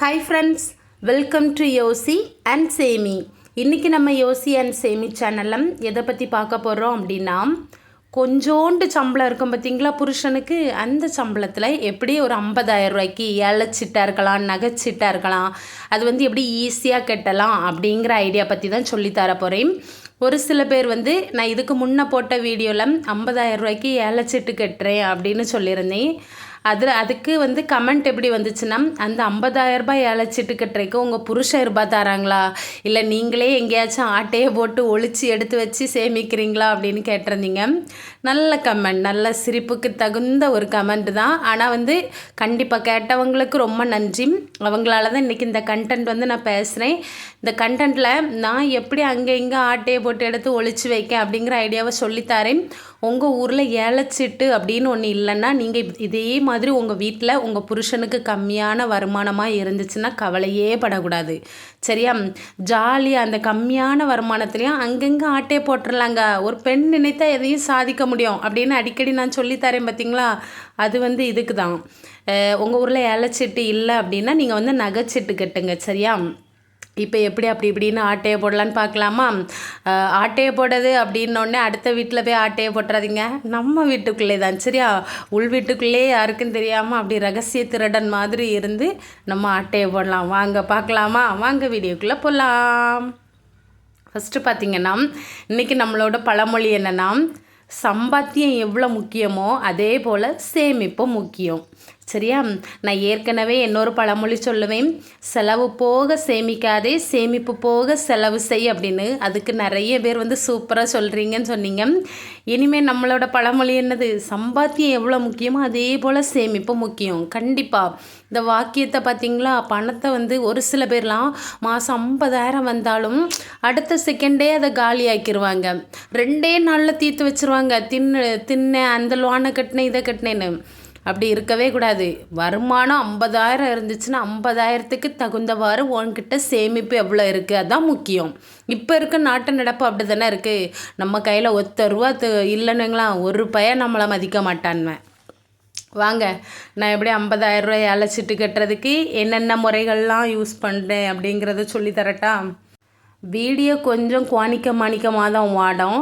Hi friends welcome to யோசி and சேமி இன்றைக்கி நம்ம யோசி அண்ட் சேமி சேனலில் எதை பற்றி பார்க்க போகிறோம் அப்படின்னா கொஞ்சோண்டு சம்பளம் இருக்கும் பார்த்தீங்களா புருஷனுக்கு? அந்த சம்பளத்தில் எப்படி ஒரு 50000 ரூபாய்க்கு இழைச்சிட்டா இருக்கலாம் நகைச்சிட்டா இருக்கலாம் அது வந்து எப்படி ஈஸியாக கட்டலாம் அப்படிங்கிற ஐடியா பற்றி தான் சொல்லித்தர போகிறேன் ஒரு சில பேர் வந்து நான் இதுக்கு முன்னே போட்ட வீடியோவில் 50000 ரூபாய்க்கு ஏலச்சிட்டு கட்டுறேன் அப்படின்னு சொல்லியிருந்தேன். அதில் அதுக்கு வந்து கமெண்ட் எப்படி வந்துச்சுன்னா அந்த 50000 ரூபாய் ஏலச்சிட்டு கட்டுறதுக்கு உங்கள் புருஷ ரூபா தராங்களா? இல்லை நீங்களே எங்கேயாச்சும் ஆட்டையை போட்டு ஒழிச்சு எடுத்து வச்சு சேமிக்கிறீங்களா அப்படின்னு கேட்டிருந்தீங்க. நல்ல கமெண்ட் நல்ல சிரிப்புக்கு தகுந்த ஒரு கமெண்ட் தான். ஆனால் வந்து கண்டிப்பாக கேட்டவங்களுக்கு ரொம்ப நன்றி. அவங்களால தான் இன்றைக்கி இந்த கண்டென்ட் வந்து நான் பேசுகிறேன் இந்த கண்டென்ட்டில் நான் எப்படி அங்கே இங்கே ஆட்டையை போட்டு எடுத்து ஒழிச்சு வைக்க அப்படிங்கிற ஐடியாவை சொல்லித்தாரேன். உங்கள் ஊரில் ஏலச்சிட்டு அப்படின்னு ஒன்று இல்லைன்னா நீங்கள் இதே மாதிரி உங்கள் வீட்டில் உங்கள் புருஷனுக்கு கம்மியான வருமானமாக இருந்துச்சுன்னா கவலையே படக்கூடாது. சரியா? ஜாலியாக அந்த கம்மியான வருமானத்துலேயும் அங்கங்கே ஆட்டையை போட்டுடலாங்க ஒரு பெண் நினைத்தா எதையும் சாதிக்க முடியும். அப்படின்னு அடிக்கடி நான் சொல்லித்தரேன் பார்த்தீங்களா அது வந்து இதுக்கு தான் உங்கள் ஊரில் இலச்சிட்டு இல்லை அப்படின்னா நீங்கள் வந்து நகைச்சிட்டு கட்டுங்க சரியா? இப்போ எப்படி அப்படி இப்படின்னு ஆட்டையை போடலான்னு பார்க்கலாமா? ஆட்டையை போடுறது அப்படின்னோடனே அடுத்த வீட்டில் போய் ஆட்டையை போட்டுறாதீங்க. நம்ம வீட்டுக்குள்ளே தான் சரியா? உள் வீட்டுக்குள்ளே யாருக்கும் தெரியாமல் அப்படி ரகசிய திருடன் மாதிரி இருந்து நம்ம ஆட்டையை போடலாம். வாங்க பார்க்கலாமா? வாங்க வீடியோக்குள்ளே போகலாம் ஃபஸ்ட்டு பார்த்தீங்கன்னா இன்றைக்கி நம்மளோட பழமொழி என்னென்னா சம்பாத்தியம் எவ்வளோ முக்கியமோ அதே போல் சேமிப்பும் முக்கியம். சரியா? நான் ஏற்கனவே இன்னொரு பழமொழி சொல்லுவேன். செலவு போக சேமிக்காதே சேமிப்பு போக செலவு செய் அப்படின்னு. அதுக்கு நிறைய பேர் வந்து சூப்பராக சொல்கிறீங்கன்னு சொன்னீங்க. இனிமேல் நம்மளோட பழமொழி என்னது? சம்பாத்தியம் எவ்வளோ முக்கியமோ அதே போல் சேமிப்பு முக்கியம். கண்டிப்பாக இந்த வாக்கியத்தை பார்த்தீங்களா? பணத்தை வந்து ஒரு சில பேர்லாம் மாதம் ஐம்பதாயிரம் வந்தாலும் அடுத்த செகண்டே அதை காலி ஆக்கிடுவாங்க ரெண்டே நாளில் தீர்த்து வச்சிருவாங்க. தின்னு தின்ன அந்த லோனை கட்டினேன் இதை கட்டினேன்னு. அப்படி இருக்கவே கூடாது. வருமானம் ஐம்பதாயிரம் இருந்துச்சுன்னா ஐம்பதாயிரத்துக்கு தகுந்தவாறு உன்கிட்ட சேமிப்பு எவ்வளோ இருக்குது அதுதான் முக்கியம். இப்போ இருக்க நாட்டு நடப்பு அப்படி தானே இருக்குது நம்ம கையில் ஒத்த ரூபா து- இல்லைன்னுங்களா ஒரு பையன் நம்மளை மதிக்க மாட்டான்வேன். வாங்க நான் எப்படி 50000 ரூபாய் அழைச்சிட்டு கட்டுறதுக்கு என்னென்ன முறைகள்லாம் யூஸ் பண்ணுறேன் அப்படிங்கிறத சொல்லி தரட்டா? வீடியோ கொஞ்சம் குவானிக்க மாணிக்கமாக தான் வாடும்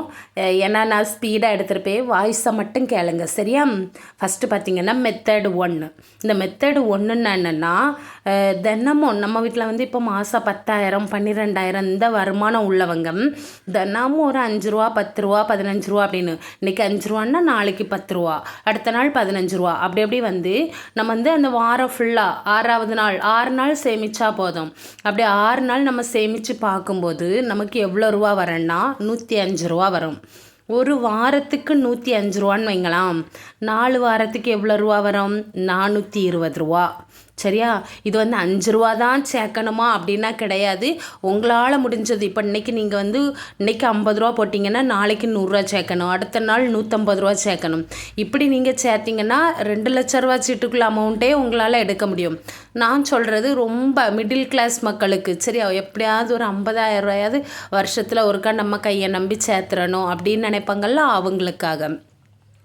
ஏன்னா நான் ஸ்பீடாக எடுத்துருப்பேன். வாய்ஸை மட்டும் கேளுங்க சரியா? ஃபஸ்ட்டு பார்த்தீங்கன்னா மெத்தடு ஒன்று இந்த மெத்தடு ஒன்றுன்னா என்னென்னா தினமும் நம்ம வீட்டில் வந்து இப்போ மாதம் பத்தாயிரம் பன்னிரெண்டாயிரம் இந்த வருமானம் உள்ளவங்க தினமும் ஒரு அஞ்சு ரூபா பத்து ரூபா பதினஞ்சு ரூபா அப்படின்னு. இன்றைக்கி அஞ்சு ரூபான்னா நாளைக்கு பத்து ரூபா. அடுத்த நாள் பதினஞ்சு ரூபா. அப்படி அப்படி வந்து நம்ம வந்து அந்த வாரம் ஃபுல்லாக ஆறாவது நாள் ஆறு நாள் சேமித்தா போதும். அப்படி ஆறு நாள் நம்ம சேமித்து பார்க்கும்போது நமக்கு எவ்வளோ ரூபா வரேன்னா நூற்றி அஞ்சு ரூபா வரும். ஒரு வாரத்துக்கு நூற்றி அஞ்சு ரூபான்னு வைங்களாம். நாலு வாரத்துக்கு எவ்வளோ ரூபா வரும்? நானூற்றி இருபது ரூபா. சரியா? இது வந்து அஞ்சு ரூபா தான் சேர்க்கணுமா? அப்படின்னா கிடையாது. உங்களால் முடிஞ்சது. இப்போ இன்னைக்கு நீங்கள் வந்து இன்னைக்கு ஐம்பது ரூபா போட்டிங்கன்னா நாளைக்கு நூறுரூவா சேர்க்கணும். அடுத்த நாள் நூற்றம்பது ரூபா சேர்க்கணும். இப்படி நீங்கள் சேர்த்திங்கன்னா ரெண்டு லட்ச ரூபா சீட்டுக்குள்ள அமௌண்ட்டே உங்களால் எடுக்க முடியும். நான் சொல்கிறது ரொம்ப மிடில் கிளாஸ் மக்களுக்கு சரியா? எப்படியாவது ஒரு ஐம்பதாயிரம் ரூபாயாவது வருஷத்தில் ஒருக்கா நம்ம கையை நம்பி சேர்த்துறணும் அப்படின்னு நினைப்பாங்கல்ல அவங்களுக்காக.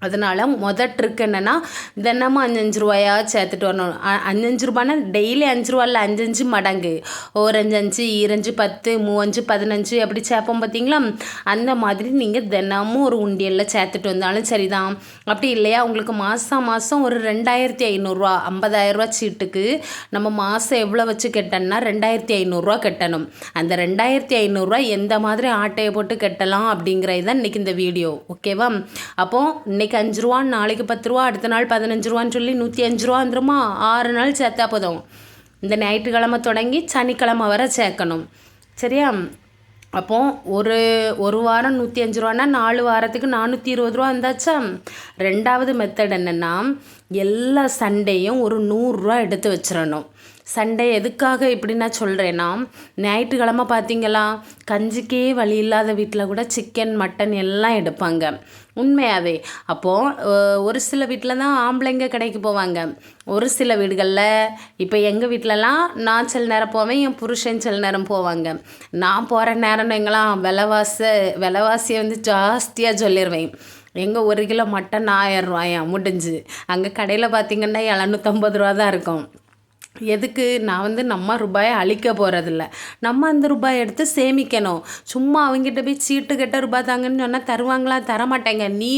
அதனால் மொதல் ட்ரிக் என்னென்னா தினமும் அஞ்சஞ்சு ரூபாயா சேர்த்துட்டு வரணும். அ- அஞ்சஞ்சு ரூபான்னா டெய்லி அஞ்சு ரூபாயில் அஞ்சஞ்சு மடங்கு. ஒரு அஞ்சு அஞ்சு ஈரஞ்சு பத்து மூவஞ்சு பதினஞ்சு அப்படி சேர்ப்போம் பார்த்தீங்களா அந்த மாதிரி நீங்கள் தினமும் ஒரு உண்டியலில் சேர்த்துட்டு வந்தாலும் சரிதான். அப்படி இல்லையா? உங்களுக்கு மாதம் மாதம் ஒரு ரெண்டாயிரத்தி ஐநூறுரூவா ஐம்பதாயிரரூவா சீட்டுக்கு நம்ம மாதம் எவ்வளோ வச்சு கட்டணும்னா ரெண்டாயிரத்தி ஐநூறுரூவா கட்டணும். அந்த ரெண்டாயிரத்தி ஐநூறுரூவா எந்த மாதிரி ஆட்டையை போட்டு கட்டலாம் அப்படிங்கிறது தான் இன்றைக்கி இந்த வீடியோ. ஓகேவா? அப்போது இன்னைக்கு அஞ்சு ரூபா நாளைக்கு பத்து ரூபா அடுத்த நாள் பதினஞ்சு ரூபான்னு சொல்லி நூற்றி அஞ்சு ரூபா வந்துருமா? ஆறு நாள் சேர்த்தா போதும். இந்த ஞாயிற்றுக்கிழமை தொடங்கி சனிக்கிழமை வரை சேர்க்கணும். சரியா? அப்போ ஒரு ஒரு வாரம் நூற்றி அஞ்சு ரூபான்னா நாலு வாரத்துக்கு நானூற்றி இருபது ரூபா வந்தாச்சா? ரெண்டாவது மெத்தட் என்னென்னா எல்லா சண்டேயும் ஒரு நூறுரூவா எடுத்து வச்சிடணும். சண்டை எதுக்காக இப்படி நான் சொல்கிறேன்னா ஞாயிற்றுக்கிழமை பார்த்தீங்களா கஞ்சிக்கே வழி இல்லாத வீட்டில் கூட சிக்கன் மட்டன் எல்லாம் எடுப்பாங்க. உண்மையாகவே அப்போது ஒரு சில வீட்டில் தான் ஆம்பளைங்க கடைக்கு போவாங்க. ஒரு சில வீடுகளில் இப்போ எங்கள் வீட்டிலலாம் நான் சில நேரம் போவேன் என் புருஷன் சில நேரம் போவாங்க. நான் போகிற நேரம் எங்கெல்லாம் விலைவாச விலைவாசியை வந்து ஜாஸ்தியாக சொல்லிடுவேன் எங்கே ஒரு கிலோ மட்டன் ஆயிரம் ரூபாயா முடிஞ்சு. அங்கே கடையில் பார்த்தீங்கன்னா எழுநூற்றம்பது ரூபா தான் இருக்கும். எதுக்கு? நான் வந்து நம்ம ரூபாயை அழிக்க போகிறதில்ல நம்ம அந்த ரூபாயை எடுத்து சேமிக்கணும். சும்மா அவங்ககிட்ட போய் சீட்டு கட்ட ரூபாய் தாங்கன்னு சொன்னால் தருவாங்களா? தரமாட்டேங்க. நீ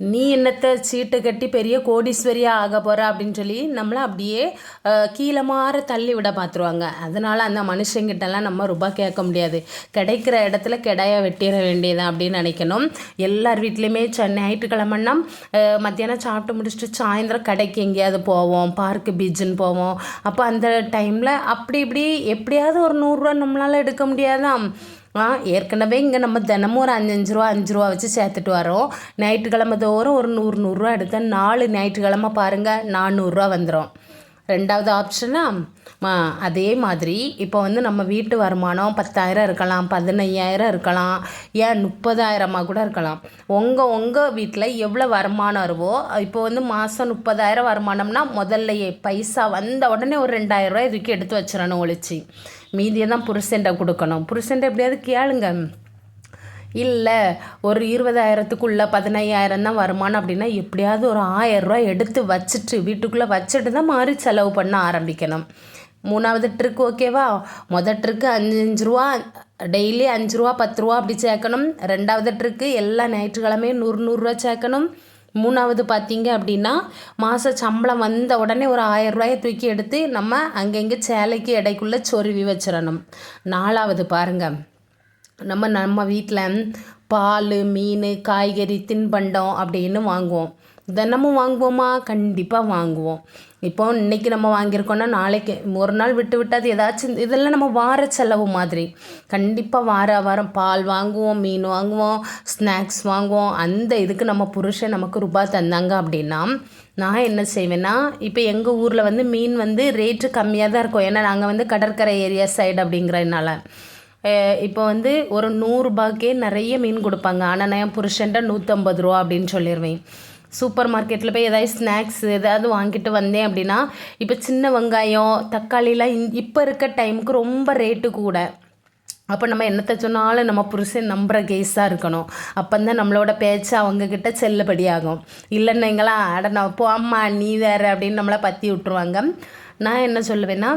நீ என்னத்தை சீட்டு கட்டி பெரிய கோடீஸ்வரியாக ஆக போகிற அப்படின்னு சொல்லி நம்மளை அப்படியே கீழே மாற தள்ளி விட பார்த்துருவாங்க அதனால் அந்த மனுஷங்கிட்டலாம் நம்ம ரூபாய் கேட்க முடியாது. கிடைக்கிற இடத்துல கிடையா வெட்டிட வேண்டியதான் அப்படின்னு நினைக்கணும். எல்லார் வீட்லேயுமே சென்னை ஞாயிற்றுக்கிழமைன்னா மத்தியானம் சாப்பிட்டு முடிச்சுட்டு சாயந்தரம் கடைக்கு எங்கேயாவது போவோம். பார்க்கு பீச்சுன்னு போவோம். அப்போ அந்த டைமில் அப்படி இப்படி எப்படியாவது ஒரு நூறுரூவா நம்மளால் எடுக்க முடியாதான் ஏற்கனவே இங்கே நம்ம தினமும் ஒரு அஞ்சஞ்சு ரூபா அஞ்சு ரூபா வச்சு சேர்த்துட்டு வரோம். ஞாயிற்றுக்கிழமை தோறும் ஒரு நூறு நூறுரூவா எடுத்தால் நாலு ஞாயிற்றுக்கிழமை பாருங்கள் நானூறுரூவா வந்துடும் ரெண்டாவது ஆப்ஷனாக மா அதே மாதிரி இப்போ வந்து நம்ம வீட்டு வருமானம் பத்தாயிரம் இருக்கலாம் பதினையாயிரம் இருக்கலாம் ஏன் முப்பதாயிரமாக கூட இருக்கலாம். உங்கள் உங்கள் வீட்டில் எவ்வளோ வருமானம் வருவோ இப்போ வந்து மாதம் முப்பதாயிரம் வருமானம்னா முதல்லையே பைசா வந்த உடனே ஒரு ரெண்டாயிரம் ரூபாய் இதுக்கு எடுத்து வச்சிடணும் ஒழிச்சு மீதியை தான் புருஷன்ட்ட கொடுக்கணும். புருஷன்ட்ட எப்படியாவது கேளுங்க. இல்லை ஒரு இருபதாயிரத்துக்குள்ளே பதினையாயிரம் தான் வருமானம் அப்படின்னா எப்படியாவது ஒரு ஆயரூவா எடுத்து வச்சுட்டு வீட்டுக்குள்ளே வச்சுட்டு தான் மாறி செலவு பண்ண ஆரம்பிக்கணும். மூணாவது ட்ரிக் ஓகேவா மொதல் ட்ரிக்கு அஞ்சு அஞ்சு ரூபா டெய்லி அஞ்சு ரூபா பத்து ரூபா அப்படி சேர்க்கணும். ரெண்டாவது ட்ரிக்கு எல்லா ஞாயிற்றுக்கிழமையும் நூறு நூறுரூவா சேர்க்கணும். மூணாவது பார்த்தீங்க அப்படின்னா மாத சம்பளம் வந்த உடனே ஒரு ஆயிரம் ரூபாயை தூக்கி எடுத்து நம்ம அங்கங்கே சேலைக்கு இடைக்குள்ளே சொருவி வச்சிடணும். நாலாவது பாருங்கள் நம்ம நம்ம வீட்டில் பால் மீன் காய்கறி தின்பண்டம் அப்படின்னு வாங்குவோம். தினமும் வாங்குவோமா? கண்டிப்பாக வாங்குவோம். இப்போ இன்னைக்கு நம்ம வாங்கியிருக்கோன்னா நாளைக்கு ஒரு நாள் விட்டு விட்டு அது ஏதாச்சும் இதெல்லாம் நம்ம வார செலவு மாதிரி. கண்டிப்பாக வார வாரம் பால் வாங்குவோம் மீன் வாங்குவோம் ஸ்நாக்ஸ் வாங்குவோம். அந்த இதுக்கு நம்ம புருஷன் நமக்கு ரூபாய் தந்தாங்க அப்படின்னா நான் என்ன செய்வேன்னா இப்போ எங்கள் ஊரில் வந்து மீன் வந்து ரேட்டு கம்மியாக தான் இருக்கும். ஏன்னா நாங்கள் வந்து கடற்கரை ஏரியா சைடு அப்படிங்கிறதுனால. இப்போ வந்து ஒரு நூறுரூபாய்க்கே நிறைய மீன் கொடுப்பாங்க. ஆனால் நான் என் புருஷன்ட்ட நூற்றம்பது ரூபா அப்படின்னு சொல்லிடுவேன் சூப்பர் மார்க்கெட்டில் போய் ஏதாவது ஸ்நாக்ஸ் ஏதாவது வாங்கிட்டு வந்தேன் அப்படின்னா இப்போ சின்ன வெங்காயம் தக்காளிலாம் இந் இப்போ இருக்க டைமுக்கு ரொம்ப ரேட்டு கூட. அப்போ நம்ம என்னத்தை சொன்னாலும் நம்ம புருஷன் நம்புகிற கேஸாக இருக்கணும். அப்போ தான் நம்மளோட பேச்சு அவங்கக்கிட்ட செல்லுபடியாகும். இல்லைன்னு அட நான் போ அம்மா நீ வேற அப்படின்னு நம்மளை பற்றி விட்ருவாங்க நான் என்ன சொல்லுவேன்னா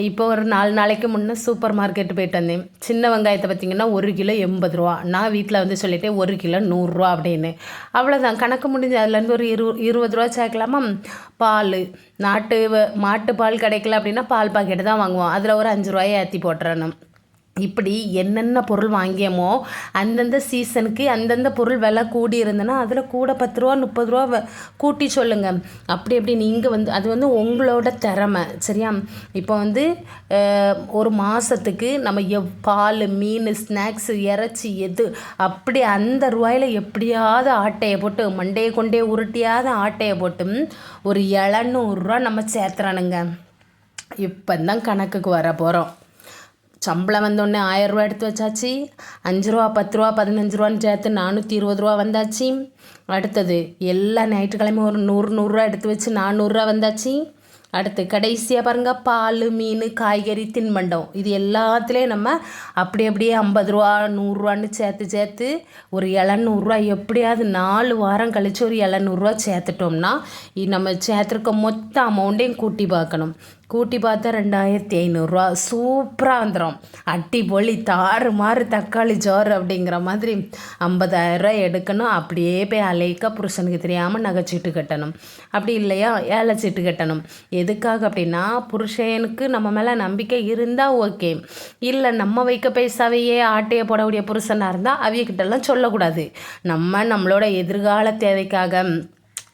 இப்போ ஒரு நாலு நாளைக்கு முன்னே சூப்பர் மார்க்கெட் போயிட்டு வந்தேன். சின்ன வெங்காயத்தை பார்த்திங்கன்னா ஒரு கிலோ எண்பது ரூபா. நான் வீட்டில் வந்து சொல்லிட்டேன் ஒரு கிலோ நூறுரூவா அப்படின்னு. அவ்வளோதான் கணக்கு முடிஞ்சு அதுலேருந்து ஒரு இரு இருபது ரூபா சேர்க்கலாமா? பால். நாட்டு வ- மாட்டு பால் கிடைக்கல அப்படின்னா பால் பாக்கெட்டு தான் வாங்குவோம். அதில் ஒரு அஞ்சு ரூபாயை ஏற்றி போட்டுறணும். இப்படி என்னென்ன பொருள் வாங்கியமோ அந்தந்த சீசனுக்கு அந்தந்த பொருள் விலை கூடி இருந்ததுன்னா அதில் கூட பத்து ரூபா முப்பது ரூபா வ- கூட்டி சொல்லுங்கள் அப்படி அப்படி நீங்கள் வந்து அது வந்து உங்களோட திறமை சரியா? இப்போ வந்து ஒரு மாதத்துக்கு நம்ம எவ் பால் மீன் ஸ்நாக்ஸ் இறைச்சி எது அப்படி அந்த ரூபாயில் எப்படியாவது ஆட்டையை போட்டு மண்டையை கொண்டே உருட்டியாவது ஆட்டையை போட்டு ஒரு எழுநூறுரூவா நம்ம சேர்த்துறானுங்க இப்போ தான் கணக்குக்கு வர போகிறோம் சம்பளம் வந்தோடனே ஆயிரரூவா எடுத்து வச்சாச்சு. அஞ்சு ரூபா பத்து ரூபா பதினஞ்சு ரூபான்னு சேர்த்து நானூற்றி இருபது ரூபா வந்தாச்சு. அடுத்தது எல்லா ஞாயிற்றுக்கிழமையும் ஒரு நூறு நூறுரூவா எடுத்து வச்சு நானூறுரூவா வந்தாச்சு. அடுத்து கடைசியாக பாருங்க பால் மீன் காய்கறி தின்பண்டம். இது எல்லாத்துலேயும் நம்ம அப்படி அப்படியே ஐம்பது ரூபா நூறுரூவான்னு சேர்த்து சேர்த்து ஒரு இளநூறுரூவா எப்படியாவது நாலு வாரம் கழித்து ஒரு இளநூறுரூவா சேர்த்துட்டோம்னா நம்ம சேர்த்துருக்க மொத்த அமௌண்ட்டையும் கூட்டி பார்க்கணும். கூட்டி பார்த்தா ரெண்டாயிரத்தி ஐநூறுரூவா சூப்பராக வந்துடும் அட்டிப்பொலி தாறு மாறு தக்காளி ஜோறு அப்படிங்கிற மாதிரி ஐம்பதாயிரரூவா எடுக்கணும். அப்படியே போய் அலைக்கா புருஷனுக்கு தெரியாமல் நகைச்சீட்டு கட்டணும். அப்படி இல்லையா? ஏழை சீட்டு கட்டணும். எதுக்காக அப்படின்னா புருஷனுக்கு நம்ம மேலே நம்பிக்கை இருந்தால் ஓகே. இல்லை நம்ம வைக்க பைசாவையே ஆட்டையை போடக்கூடிய புருஷனாக இருந்தால் அவியக்கிட்டலாம் சொல்லக்கூடாது. நம்ம நம்மளோட எதிர்கால தேவைக்காக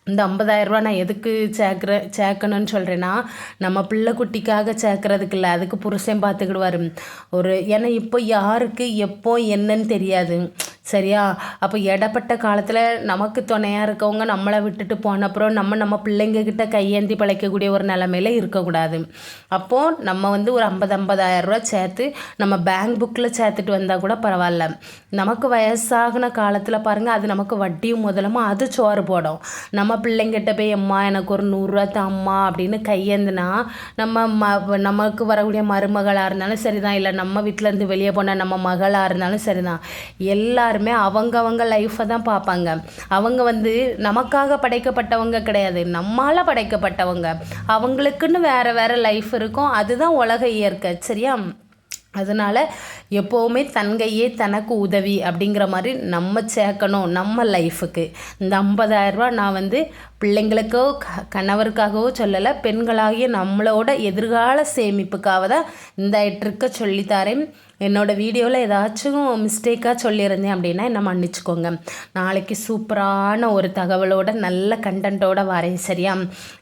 இந்த 50000 ரூபா நான் எதுக்கு சேர்க்குற சேர்க்கணும்னு சொல்கிறேன்னா நம்ம பிள்ளை குட்டிக்காக சேர்க்கறதுக்கு இல்லை அதுக்கு புருஷன் பார்த்துக்கிடுவாரு. ஒரு ஏன்னா இப்போ யாருக்கு எப்போ என்னன்னு தெரியாது. சரியா? அப்போ இடப்பட்ட காலத்தில் நமக்கு துணையாக இருக்கவங்க நம்மளை விட்டுட்டு போன அப்புறம் நம்ம நம்ம பிள்ளைங்கக்கிட்ட கையேந்தி பழைக்கக்கூடிய ஒரு நிலமையில இருக்கக்கூடாது. அப்போது நம்ம வந்து ஒரு ஐம்பது ஐம்பதாயிரம் ரூபா சேர்த்து நம்ம பேங்க் புக்கில் சேர்த்துட்டு வந்தால் கூட பரவாயில்ல. நமக்கு வயசாகின காலத்தில் பாருங்கள் அது நமக்கு வட்டியும் முதலமாக அது சோறு போடும். நம்ம பிள்ளைங்கிட்ட போய் அம்மா எனக்கு ஒரு நூறுரூவா தாம்மா அப்படின்னு கையேந்துனா நம்ம ம நமக்கு வரக்கூடிய மருமகளாக இருந்தாலும் சரிதான். இல்லை நம்ம வீட்டிலேருந்து வெளியே போன நம்ம மகளாக இருந்தாலும் சரிதான். எல்லா எல்லாருமே அவங்கவங்க லைஃப்பை தான் பார்ப்பாங்க. அவங்க வந்து நமக்காக படைக்கப்பட்டவங்க கிடையாது. நம்மால் படைக்கப்பட்டவங்க. அவங்களுக்குன்னு வேறு வேறு லைஃப் இருக்கும். அதுதான் உலக இயற்கை சரியா? அதனால் எப்போவுமே தன்கையே தனக்கு உதவி அப்படிங்கிற மாதிரி நம்ம சேர்க்கணும் நம்ம லைஃபுக்கு இந்த ஐம்பதாயிரரூபா நான் வந்து பிள்ளைங்களுக்கோ க கணவருக்காகவோ சொல்லலை. பெண்களாகிய நம்மளோட எதிர்கால சேமிப்புக்காக தான் இந்த ட்ரிக்கை சொல்லித்தாரேன். என்னோடய வீடியோவில் ஏதாச்சும் மிஸ்டேக்காக சொல்லியிருந்தேன் அப்படின்னா என்ன மன்னிச்சுக்கோங்க. நாளைக்கு சூப்பரான ஒரு தகவலோட நல்ல கண்டென்ட்டோட வரேன் சரியா?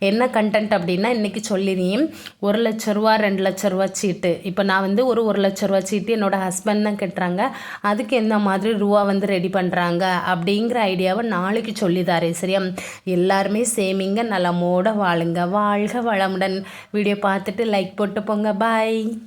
என்ன கண்டென்ட் அப்படின்னா இன்றைக்கி சொல்லினேன் ஒரு லட்ச ரூபா ரெண்டு லட்ச ரூபா சீட்டு. இப்போ நான் வந்து ஒரு ஒரு லட்ச ரூபா சீட்டு என்னோடய ஹஸ்பண்ட் தான் கட்டுறாங்க. அதுக்கு எந்த மாதிரி ரூபா வந்து ரெடி பண்ணுறாங்க அப்படிங்கிற ஐடியாவை நாளைக்கு சொல்லி தாரேன் சரியா எல்லாருமே சேமிங்க நலமோட வாழுங்க வாழ்க வளமுடன். வீடியோ பார்த்துட்டு லைக் போட்டு போங்க பாய்